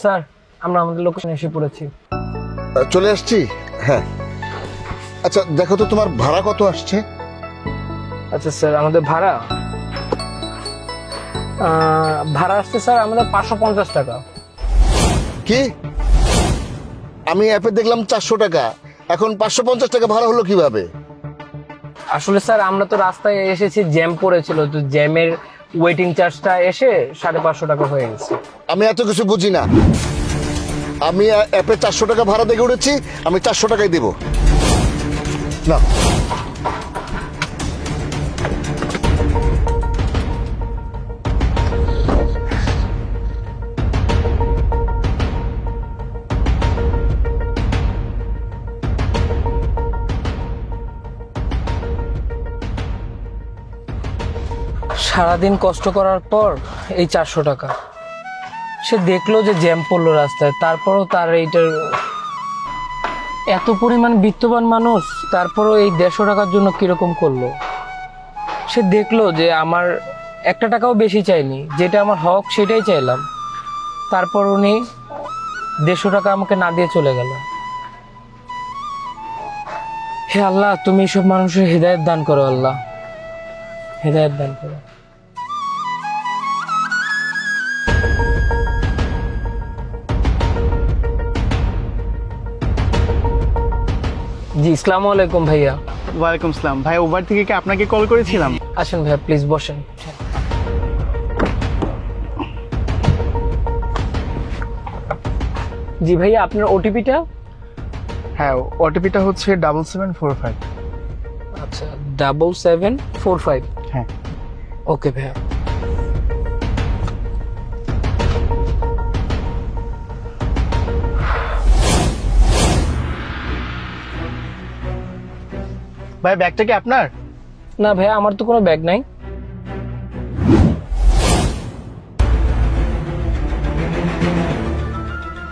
Sir আমরা আমাদের লোকেশনে এসে পড়েছি। চলে আসছি? হ্যাঁ। আচ্ছা দেখো তো তোমার ভাড়া কত আসছে? আচ্ছা স্যার আমাদের ভাড়া? ভাড়া আসছে স্যার আমাদের পাঁচশো পঞ্চাশ টাকা। কি? আমি অ্যাপে দেখলাম চারশো টাকা। এখন পাঁচশো পঞ্চাশ টাকা ভাড়া হলো কীভাবে? আসলে স্যার আমরা তো রাস্তায় এসেছি জ্যাম পড়েছিল তো জ্যামের ওয়েটিং চার্জটা এসে সাড়ে পাঁচশো টাকা হয়ে গেছে। আমি এত কিছু বুঝি না। আমি অ্যাপে চারশো টাকা ভাড়া দেখে উঠেছি, আমি চারশো টাকাই দেবো। না। সারাদিন কষ্ট করার পর এই চারশো টাকা। সে দেখল যে জ্যাম পড়ল রাস্তায়, তারপরও তার এইটার এত পরিমাণ বিত্তবান মানুষ, তারপরও এই দেড়শো টাকার জন্য কীরকম করল? সে দেখল যে আমার একটা টাকাও বেশি চাইনি, যেটা আমার হক সেটাই চাইলাম। তারপর উনি দেড়শো টাকা আমাকে না দিয়ে চলে গেল। হে আল্লাহ, তুমি এইসব মানুষের হৃদায়ত দান করো আল্লাহ। হৃদায়ত দান করো। জি ইসলামু আলাইকুম ভাইয়া। ওয়ালাইকুম আসসালাম। ভাই ওভার থেকে কি আপনাকে কল করেছিলাম? আসেন ভাইয়া প্লিজ বসেন। জি ভাইয়া আপনার ওটিপিটা হ্যাঁ ওটিপিটা হচ্ছে ডাবল সেভেন ফোর ফাইভ আচ্ছা ডাবল সেভেন ফোর ফাইভ হ্যাঁ। ওকে ভাইয়া। ভাই ব্যাগটা কি আপনার? না ভাইয়া আমার তো কোনো ব্যাগ নাই।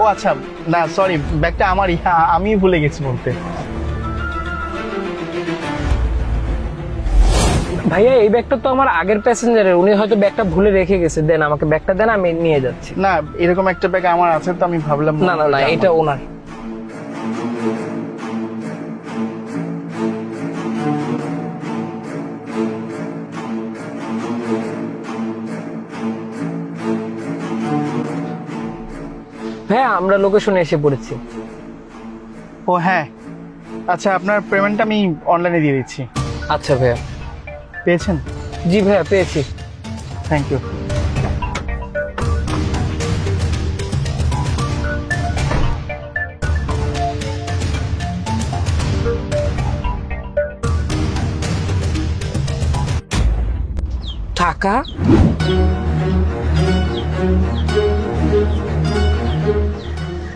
ও আচ্ছা না সরি ব্যাগটা আমারই। হ্যাঁ, আমি ভুলে গেছি বলতে। ভাইয়া এই ব্যাগটা তো আমার আগের প্যাসেঞ্জারের উনি হয়তো ব্যাগটা ভুলে রেখে গেছে। দেন আমাকে ব্যাগটা দেন আমি নিয়ে যাচ্ছি। না এরকম একটা ব্যাগ আমার আছে তো আমি ভাবলাম না না না এটা ওনার। হ্যাঁ আমরা লোকেশনে এসে পড়েছি। ও হ্যাঁ। আচ্ছা আপনার পেমেন্টটা আমি অনলাইনে দিয়ে দিচ্ছি। আচ্ছা ভাইয়া। পেয়েছেন? জি ভাইয়া পেয়েছি। থ্যাংক ইউ টাকা?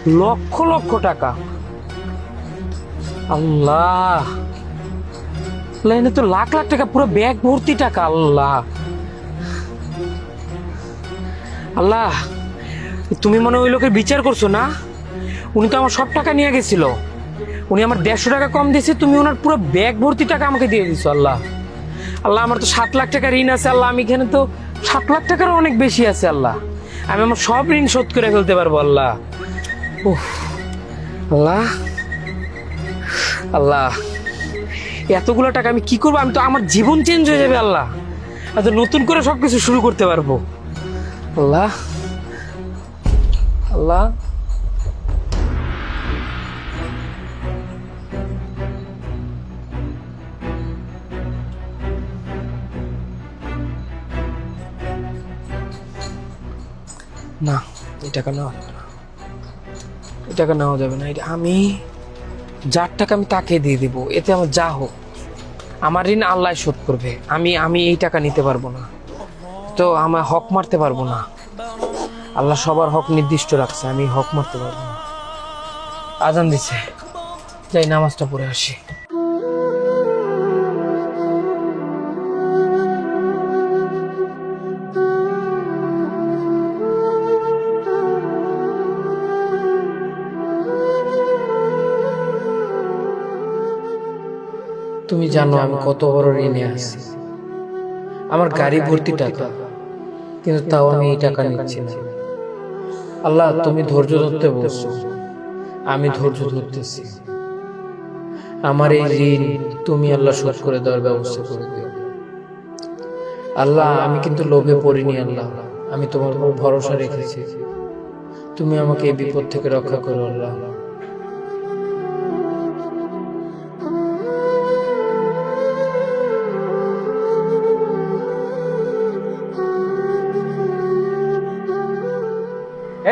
লক্ষ লক্ষ টাকা। আল্লাহ। লাইনে তো লাখ লাখ টাকা, পুরো ব্যাগ ভর্তি টাকা, আল্লাহ। আল্লাহ, তুমি মনে ওই লোকের বিচার করছ না? উনি তো আমার সব টাকা নিয়ে গেছিল। উনি আমার দেড়শো টাকা কম দিয়েছে, তুমি ওনার পুরো ব্যাগ ভর্তি টাকা আমাকে দিয়ে দিছো আল্লাহ। আল্লাহ, আমার তো সাত লাখ টাকা ঋণ আছে, আল্লাহ, আমি এখানে তো সাত লাখ টাকারও অনেক বেশি আছে, আল্লাহ। আমি আমার সব ঋণ শোধ করে ফেলতে পারব, আল্লাহ। আল্লাহ আল্লাহ, এতগুলো টাকা আমি কি করব? আমি তো আমার জীবন চেঞ্জ হয়ে যাবে, আল্লাহ। এত নতুন করে সবকিছু শুরু করতে পারব। আল্লাহ আল্লাহ। না, এই টাকা না। টাকা নেওয়া যাবে না। এটা আমি, যার টাকা আমি তাকে দিয়ে দিব, এতে আমার যা হোক, আমার ঋণ আল্লাহ শোধ করবে। আমি আমি এই টাকা নিতে পারব না। তো আমার হক মারতে পারব না। আল্লাহ সবার হক নির্দিষ্ট রাখছে, আমি হক মারতে পারব না। আজান দিছে। যাই, নামাজটা পড়ে আসি। তুমি জানো আমি কত বড় ঋণে আছি। আমার গাড়ি ভর্তি টাকা কিন্তু তাও আমি এই টাকা নিচ্ছি না। আল্লাহ তুমি ধৈর্য ধরতে বলছো। আমি ধৈর্য ধরতেছি। আমার এই ঋণ তুমি আল্লাহ শোধ করে দেওয়ার ব্যবস্থা করে দিও। আল্লাহ আমি কিন্তু লোভে পড়িনি আল্লাহ। আমি তোমার উপর ভরসা রেখেছি। তুমি আমাকে এই বিপদ থেকে রক্ষা করো আল্লাহ।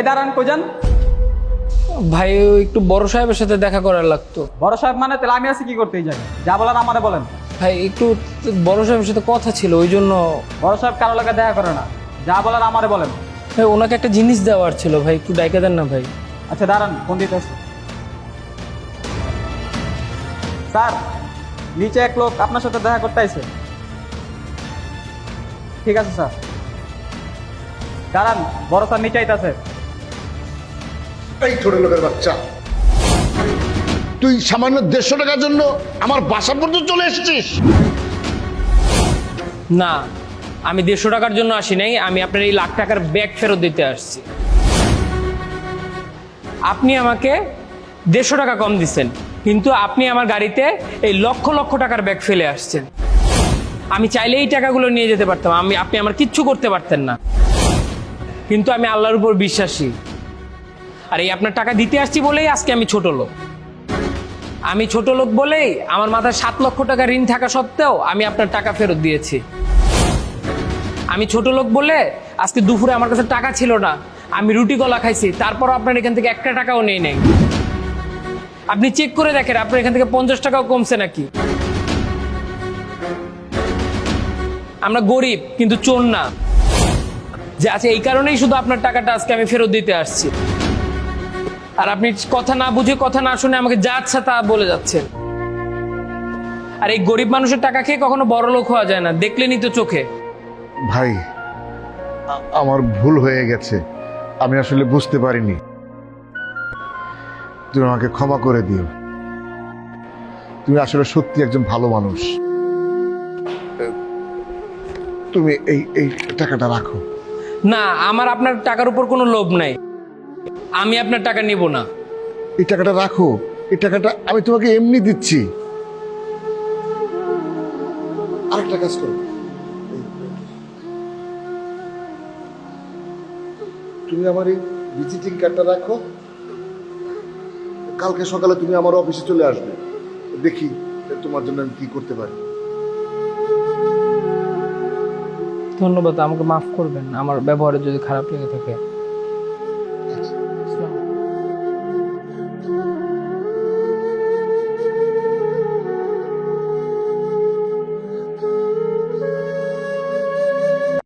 এই দাঁড়ান কোজান ভাই ওই একটু বড় সাহেবের সাথে দেখা করার লাগতো। বড় সাহেব মানে তাহলে আমি আছি কি করতে জায়গায়? যা বলার আমারে বলেন। ভাই একটু বড় সাহেবের সাথে কথা ছিল ওই জন্য বড় সাহেব কারও লাগে দেখা করে না। যা বলার আমারে বলেন। ভাই ওনাকে একটা জিনিস দেওয়ার ছিল ভাই একটু ডাইকা দেন না ভাই। আচ্ছা দাঁড়ান ফোন দিতে। স্যার নিচে এক লোক আপনার সাথে দেখা করতে আইছে। ঠিক আছে স্যার। দাঁড়ান বড় স্যার নিচে আইতাছে এই ছোট লোকের বাচ্চা। তুই সামান্য দেড়শো টাকার জন্য আমার বাসা পর্যন্ত চলে এসেছিস? না, আমি দেড়শো টাকার জন্য আসি নাই, আমি আপনার এই লাখ টাকার ব্যাগ ফেরত দিতে আসছি। আপনি আমাকে দেড়শো টাকা কম দিচ্ছেন, কিন্তু আপনি আমার গাড়িতে এই লক্ষ লক্ষ টাকার ব্যাগ ফেলে আসছেন। আমি চাইলে এই টাকাগুলো নিয়ে যেতে পারতাম, আমি, আপনি আমার কিচ্ছু করতে পারতেন না। কিন্তু আমি আল্লাহর উপর বিশ্বাসী। আর এই আপনার টাকা দিতে আসছি বলেই আজকে আমি ছোট লোক। আমি ছোট লোক বলেই আমার মাথায় সাত লক্ষ টাকা ঋণ থাকা সত্ত্বেও আমি আপনার টাকা ফেরত দিয়েছি। আমি ছোট লোক বলে আজকে দুপুরে আমার কাছে টাকা ছিল না। আমি রুটি কলা খাইছি তারপর আপনার এখান থেকে একটা টাকাও নেই নেই। আপনি চেক করে দেখেন, আপনার এখান থেকে পঞ্চাশ টাকাও কমছে নাকি? আমরা গরিব, কিন্তু চোর না। যে আছে এই কারণেই শুধু আপনার টাকাটা আজকে আমি ফেরত দিতে আসছি। আর আপনি কথা না বুঝে কথা না শুনে আমাকে যা আচ্ছা তা বলে যাচ্ছেন। আর এই গরিব মানুষের টাকা খেয়ে কখনো বড় লোক হওয়া যায় না দেখলেনই তো চোখে। ভাই আমার ভুল হয়ে গেছে আমি আসলে বুঝতে পারিনি। তুমি আমাকে ক্ষমা করে দিও। তুমি আসলে সত্যি একজন ভালো মানুষ। তুমি এই এই টাকাটা রাখো। না আমার আপনার টাকার উপর কোনো লোভ নাই। আমি আপনার টাকা নিব না। এই টাকাটা রাখো। এই টাকাটা আমি তোমাকে এমনি দিচ্ছি। আরেকটা কাজ করো। তুমি আমার এই ভিজিটিং কার্ডটা রাখো। কালকে সকালে তুমি আমার অফিসে চলে আসবে। দেখি তোমার জন্য আমি কি করতে পারি। ধন্যবাদ আমাকে মাফ করবেন। আমার ব্যবহারে যদি খারাপ লেগে থাকে।